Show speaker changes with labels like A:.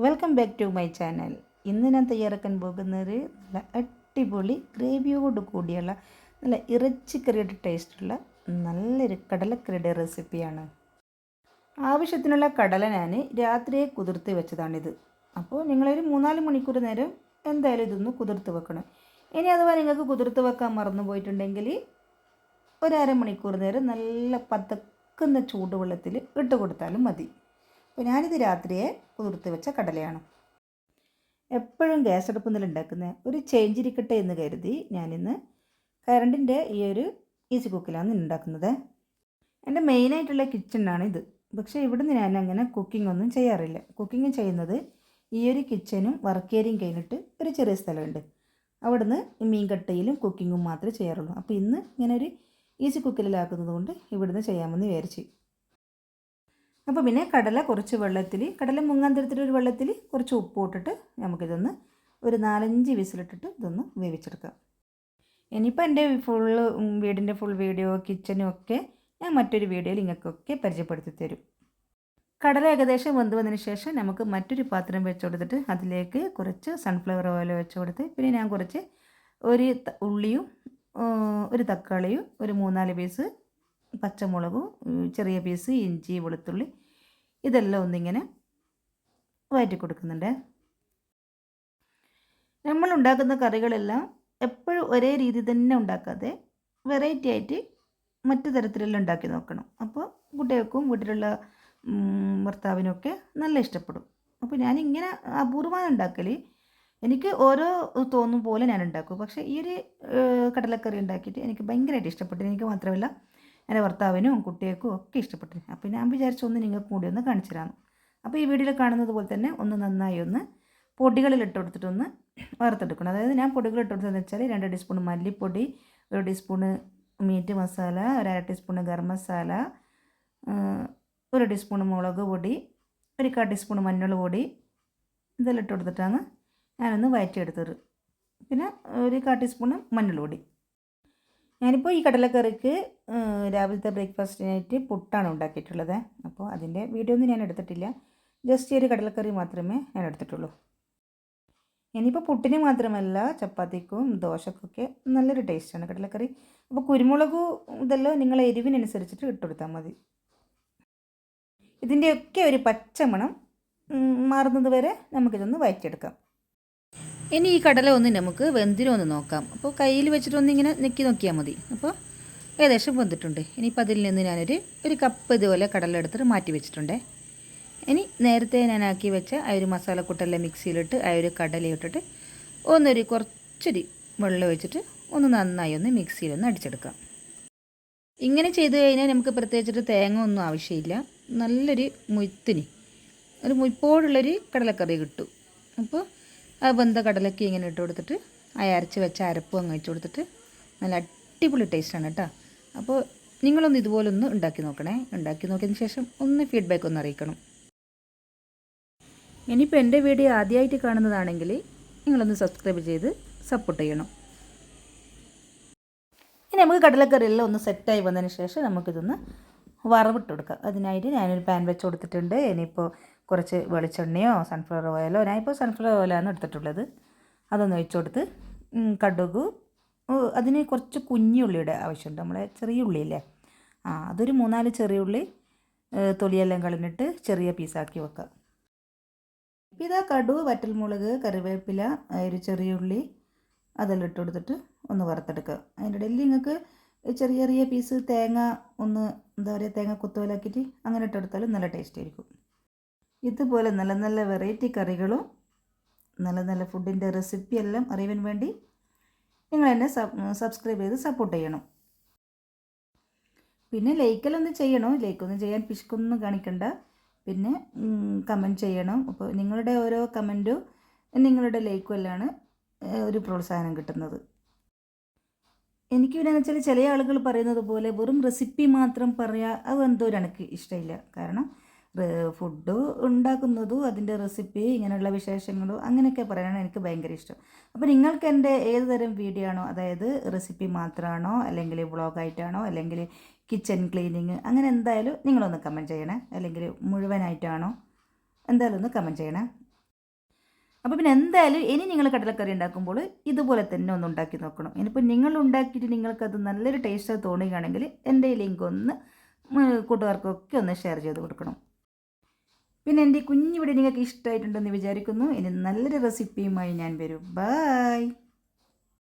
A: Welcome back to my channel ഇന്ന് ഞാൻ തയ്യാറാക്കാൻ പോകുന്നത് നല്ല അടിപൊളി ഗ്രേവിയോട് കൂടിയുള്ള നല്ല ഇറച്ചിക്കറിയുടെ ടേസ്റ്റുള്ള നല്ലൊരു കടലക്കറിയുടെ റെസിപ്പിയാണ് ആവശ്യത്തിനുള്ള കടല ഞാൻ രാത്രിയെ കുതിർത്ത് വെച്ചതാണിത്. അപ്പോൾ നിങ്ങളൊരു മൂന്നാൽ മണിക്കൂർ നേരം എന്തായാലും ഇതൊന്ന് കുതിർത്ത് വെക്കണം. ഇനി അഥവാ നിങ്ങൾക്ക് കുതിർത്ത് വെക്കാൻ മറന്നു പോയിട്ടുണ്ടെങ്കിൽ ഒരു അരമണിക്കൂർ നേരം നല്ല പതക്കുന്ന ചൂടുവെള്ളത്തിൽ ഇട്ട് കൊടുത്താലും മതി. അപ്പോൾ ഞാനിത് രാത്രിയെ കുതിർത്ത് വെച്ച കടലയാണ്. എപ്പോഴും ഗ്യാസ് അടുപ്പിൽ ഉണ്ടാക്കുന്ന ഒരു ചേഞ്ച് ഇരിക്കട്ടെ എന്ന് കരുതി ഞാനിന്ന് കറണ്ടിന്റെ ഈ ഒരു ഈസി കുക്കിലാണ് ഉണ്ടാക്കുന്നത് എന്റെ മെയിനായിട്ടുള്ള കിച്ചണാണ് ഇത്. പക്ഷേ ഇവിടുന്ന് ഞാൻ അങ്ങനെ കുക്കിംഗ് ഒന്നും ചെയ്യാറില്ല. കുക്കിംഗ് ചെയ്യുന്നത് ഈ ഒരു കിച്ചനും വർക്ക് ഏരിയയും കഴിഞ്ഞിട്ട് ഒരു ചെറിയ സ്ഥലമുണ്ട്. അവിടുന്ന് മീൻ കട്ടയിലും കുക്കിങ്ങും മാത്രമേ ചെയ്യാറുള്ളൂ. അപ്പോൾ ഇന്ന് ഇങ്ങനെ ഒരു ഈസി കുക്കിലാക്കുന്നത് കൊണ്ട് ഇവിടുന്ന് ചെയ്യാമെന്ന് വിചാരിച്ചു. അപ്പോൾ പിന്നെ കടല കുറച്ച് വെള്ളത്തിൽ കടല മുങ്ങാൻ തരത്തിലൊരു വെള്ളത്തിൽ കുറച്ച് ഉപ്പ് ഇട്ടിട്ട് നമുക്കിതൊന്ന് ഒരു നാലഞ്ച് വിസിലിട്ടിട്ട് ഇതൊന്ന് വേവിച്ചെടുക്കാം ഇനിയിപ്പോൾ എന്റെ ഫുള്ള് വീടിന്റെ ഫുൾ വീഡിയോ കിച്ചനും ഒക്കെ ഞാൻ മറ്റൊരു വീഡിയോയിൽ നിങ്ങൾക്കൊക്കെ പരിചയപ്പെടുത്തി തരും. കടല ഏകദേശം വെന്ത് വന്നതിന് ശേഷം നമുക്ക് മറ്റൊരു പാത്രം വെച്ച് കൊടുത്തിട്ട് അതിലേക്ക് കുറച്ച് സൺഫ്ലവർ ഓയിൽ വെച്ച് കൊടുത്ത് പിന്നെ ഞാൻ കുറച്ച് ഒരു ഉള്ളിയും ഒരു തക്കാളിയും ഒരു മൂന്നാൽ പീസ് പച്ചമുളകും ചെറിയ പീസ് ഇഞ്ചി വെളുത്തുള്ളി ഇതെല്ലാം ഒന്നിങ്ങനെ വയറ്റി കൊടുക്കുന്നുണ്ട് നമ്മൾ ഉണ്ടാക്കുന്ന കറികളെല്ലാം എപ്പോഴും ഒരേ രീതി തന്നെ ഉണ്ടാക്കാതെ വെറൈറ്റി ആയിട്ട് മറ്റു തരത്തിലെല്ലാം ഉണ്ടാക്കി നോക്കണം. അപ്പോൾ കുട്ടികൾക്കും വീട്ടിലുള്ള ഭർത്താവിനൊക്കെ നല്ല ഇഷ്ടപ്പെടും. അപ്പോൾ ഞാൻ ഇങ്ങനെ അപൂർവമാണ് ഉണ്ടാക്കൽ എനിക്ക് ഓരോ തോന്നും പോലെ ഞാൻ ഉണ്ടാക്കും. പക്ഷേ ഈ ഒരു കടലക്കറി ഉണ്ടാക്കിയിട്ട് എനിക്ക് ഭയങ്കരമായിട്ട് ഇഷ്ടപ്പെട്ടു. എനിക്ക് മാത്രമല്ല എന്റെ ഭർത്താവിനും കുട്ടികൾക്കും ഒക്കെ ഇഷ്ടപ്പെട്ടു. അപ്പോൾ ഞാൻ വിചാരിച്ചു ഒന്ന് നിങ്ങൾക്ക് കൂടി ഒന്ന് കാണിച്ചു തരാമെന്ന് അപ്പോൾ ഈ വീഡിയോയിൽ കാണുന്നത് പോലെ തന്നെ ഒന്ന് നന്നായി ഒന്ന് പൊടികളിൽ ഇട്ട് കൊടുത്തിട്ടൊന്ന് വറുത്തെടുക്കണം. അതായത് ഞാൻ പൊടികൾ ഇട്ട് കൊടുത്തതെന്ന് വെച്ചാൽ രണ്ട് ടീസ്പൂൺ മല്ലിപ്പൊടി ഒരു ടീസ്പൂണ് മീറ്റ് മസാല ഒരു അര ടീസ്പൂൺ ഗരം മസാല ഒരു ടീസ്പൂൺ മുളക് പൊടി ഒരു കാ ടീസ്പൂൺ മഞ്ഞൾ പൊടി ഇതെല്ലാം ഇട്ട് കൊടുത്തിട്ടാണ് ഞാനൊന്ന് വയറ്റിയെടുത്തത്. പിന്നെ ഒരു കാ ടീസ്പൂണ് മഞ്ഞൾ പൊടി. ഞാനിപ്പോൾ ഈ കടലക്കറിക്ക് രാവിലത്തെ ബ്രേക്ക്ഫാസ്റ്റിനായിട്ട് പുട്ടാണ് ഉണ്ടാക്കിയിട്ടുള്ളത്. അപ്പോൾ അതിന്റെ വീഡിയോ ഒന്നും ഞാൻ എടുത്തിട്ടില്ല. ജസ്റ്റ് ഒരു കടലക്കറി മാത്രമേ ഞാൻ എടുത്തിട്ടുള്ളൂ. ഇനിയിപ്പോൾ പുട്ടിന് മാത്രമല്ല ചപ്പാത്തിക്കും ദോശക്കൊക്കെ നല്ലൊരു ടേസ്റ്റാണ് കടലക്കറി. അപ്പോൾ കുരുമുളക് ഇതെല്ലാം നിങ്ങൾ എരിവിനനുസരിച്ചിട്ട് ഇട്ടുകൊടുത്താൽ മതി. ഇതിന്റെയൊക്കെ ഒരു പച്ചമണം മാറുന്നത് വരെ നമുക്കിതൊന്ന് വയറ്റിയെടുക്കാം. ഇനി ഈ കടല ഒന്ന് നമുക്ക് വെന്തിനോ ഒന്ന് നോക്കാം. അപ്പോൾ കയ്യിൽ വെച്ചിട്ടൊന്ന് ഇങ്ങനെ നെക്കി നോക്കിയാൽ മതി. അപ്പോൾ ഏകദേശം വെന്തിട്ടുണ്ട്. ഇനിയിപ്പോൾ അതിൽ നിന്ന് ഞാനൊരു ഒരു കപ്പ് ഇതുപോലെ കടല എടുത്തിട്ട് മാറ്റി വെച്ചിട്ടുണ്ട്. ഇനി നേരത്തെ ഞാൻ ആക്കി വെച്ച ആ ഒരു മസാലക്കൂട്ടെല്ലാം മിക്സിയിലിട്ട് ആ ഒരു കടല ഇട്ടിട്ട് ഒന്നൊരു കുറച്ചൊരു വെള്ളം വെച്ചിട്ട് ഒന്ന് നന്നായി ഒന്ന് മിക്സിയിലൊന്ന് അടിച്ചെടുക്കാം. ഇങ്ങനെ ചെയ്ത് കഴിഞ്ഞാൽ നമുക്ക് പ്രത്യേകിച്ചിട്ട് തേങ്ങ ഒന്നും ആവശ്യമില്ല. നല്ലൊരു മുയ്ത്തിന് ഒരു മുയ്പോടുള്ളൊരു കടലക്കറി കിട്ടും. അപ്പോൾ ആ വെന്ത കടലക്ക് ഇങ്ങനെ ഇട്ട് കൊടുത്തിട്ട് ആ അരച്ച് വെച്ച അരപ്പും അങ്ങ് വെച്ച് കൊടുത്തിട്ട് നല്ല അടിപൊളി ടേസ്റ്റാണ് കേട്ടോ അപ്പോൾ നിങ്ങളൊന്ന് ഇതുപോലൊന്ന് ഉണ്ടാക്കി നോക്കണേ. ഉണ്ടാക്കി നോക്കിയതിന് ശേഷം ഒന്ന് ഫീഡ്ബാക്ക് ഒന്ന് അറിയിക്കണം. ഇനിയിപ്പോൾ എന്റെ വീഡിയോ ആദ്യമായിട്ട് കാണുന്നതാണെങ്കിൽ നിങ്ങളൊന്ന് സബ്സ്ക്രൈബ് ചെയ്ത് സപ്പോർട്ട് ചെയ്യണം. ഇനി നമുക്ക് കടലക്കറിയെല്ലാം ഒന്ന് സെറ്റായി വന്നതിന് ശേഷം നമുക്കിതൊന്ന് വറവിട്ട് കൊടുക്കാം. അതിനായിട്ട് ഞാനൊരു പാൻ വെച്ച് കൊടുത്തിട്ടുണ്ട്. ഇനിയിപ്പോൾ കുറച്ച് വെളിച്ചെണ്ണയോ സൺഫ്ലവർ ഓയിലോ ഞാനിപ്പോൾ സൺഫ്ലവർ ഓയിലാണ് എടുത്തിട്ടുള്ളത്. അതൊന്ന് ഒഴിച്ചു കൊടുത്ത് കടുക് അതിന് കുറച്ച് കുഞ്ഞുള്ളിയുടെ ആവശ്യമുണ്ട്. നമ്മളെ ചെറിയ ഉള്ളിയില്ലേ ആ അതൊരു മൂന്നാൽ ചെറിയ ഉള്ളി തൊലിയെല്ലാം കളഞ്ഞിട്ട് ചെറിയ പീസാക്കി വെക്കുക. ഇപ്പം ഇതാ കടുവ് വറ്റൽമുളക് കറിവേപ്പില ഒരു ചെറിയ ഉള്ളി അതെല്ലാം ഇട്ട് കൊടുത്തിട്ട് ഒന്ന് വറുത്തെടുക്കുക. അതിന്റെ ഇടയിൽ നിങ്ങൾക്ക് ചെറിയ ചെറിയ പീസ് തേങ്ങ ഒന്ന് എന്താ പറയുക തേങ്ങ കുത്തുപോലാക്കിയിട്ട് അങ്ങനെ ഇട്ടെടുത്താലും നല്ല ടേസ്റ്റ് ആയിരിക്കും. ഇതുപോലെ നല്ല നല്ല വെറൈറ്റി കറികളും നല്ല നല്ല ഫുഡിന്റെ റെസിപ്പി എല്ലാം അറിയാൻ വേണ്ടി നിങ്ങൾ എന്നെ സബ്സ്ക്രൈബ് ചെയ്ത് സപ്പോർട്ട് ചെയ്യണം. പിന്നെ ലൈക്കെല്ലാം ചെയ്യണോ. ലൈക്കൊന്നും ചെയ്യാൻ പിശുക്കൊന്നും കാണിക്കണ്ട. പിന്നെ കമന്റ് ചെയ്യണം. അപ്പോൾ നിങ്ങളുടെ ഓരോ കമന്റും നിങ്ങളുടെ ലൈക്കും എല്ലാം ഒരു പ്രോത്സാഹനം കിട്ടുന്നത്. എനിക്ക് പിന്നെ വെച്ചാൽ ചില ആളുകൾ പറയുന്നത് പോലെ വെറും റെസിപ്പി മാത്രം പറയുക അത് എന്തോ എനിക്ക് ഇഷ്ടമില്ല കാരണം ഫുഡ് ഉണ്ടാക്കുന്നതും അതിന്റെ റെസിപ്പി ഇങ്ങനെയുള്ള വിശേഷങ്ങളും അങ്ങനെയൊക്കെ പറയാനാണ് എനിക്ക് ഭയങ്കര ഇഷ്ടം. അപ്പോൾ നിങ്ങൾക്ക് എന്റെ ഏത് തരം വീഡിയോ ആണോ അതായത് റെസിപ്പി മാത്രമാണോ അല്ലെങ്കിൽ വ്ളോഗായിട്ടാണോ അല്ലെങ്കിൽ കിച്ചൺ ക്ലീനിങ് അങ്ങനെ എന്തായാലും നിങ്ങളൊന്ന് കമന്റ് ചെയ്യണേ. അല്ലെങ്കിൽ മുഴുവനായിട്ടാണോ എന്തായാലും ഒന്ന് കമന്റ് ചെയ്യണേ. അപ്പോൾ പിന്നെ എന്തായാലും ഇനി നിങ്ങൾ കടലക്കറി ഉണ്ടാക്കുമ്പോൾ ഇതുപോലെ തന്നെ ഒന്ന് ഉണ്ടാക്കി നോക്കണം. ഇനിയിപ്പോൾ നിങ്ങൾ ഉണ്ടാക്കിയിട്ട് നിങ്ങൾക്കത് നല്ലൊരു ടേസ്റ്റ് തോന്നുകയാണെങ്കിൽ എന്റെ ലിങ്ക് ഒന്ന് കൂട്ടുകാർക്കൊക്കെ ഒന്ന് ഷെയർ ചെയ്ത് കൊടുക്കണം. പിന്നെ എന്റെ കുഞ്ഞു നിങ്ങൾക്ക് ഇഷ്ടമായിട്ടുണ്ടെന്ന് വിചാരിക്കുന്നു. ഇനി നല്ലൊരു റെസിപ്പിയുമായി ഞാൻ വരും. ബൈ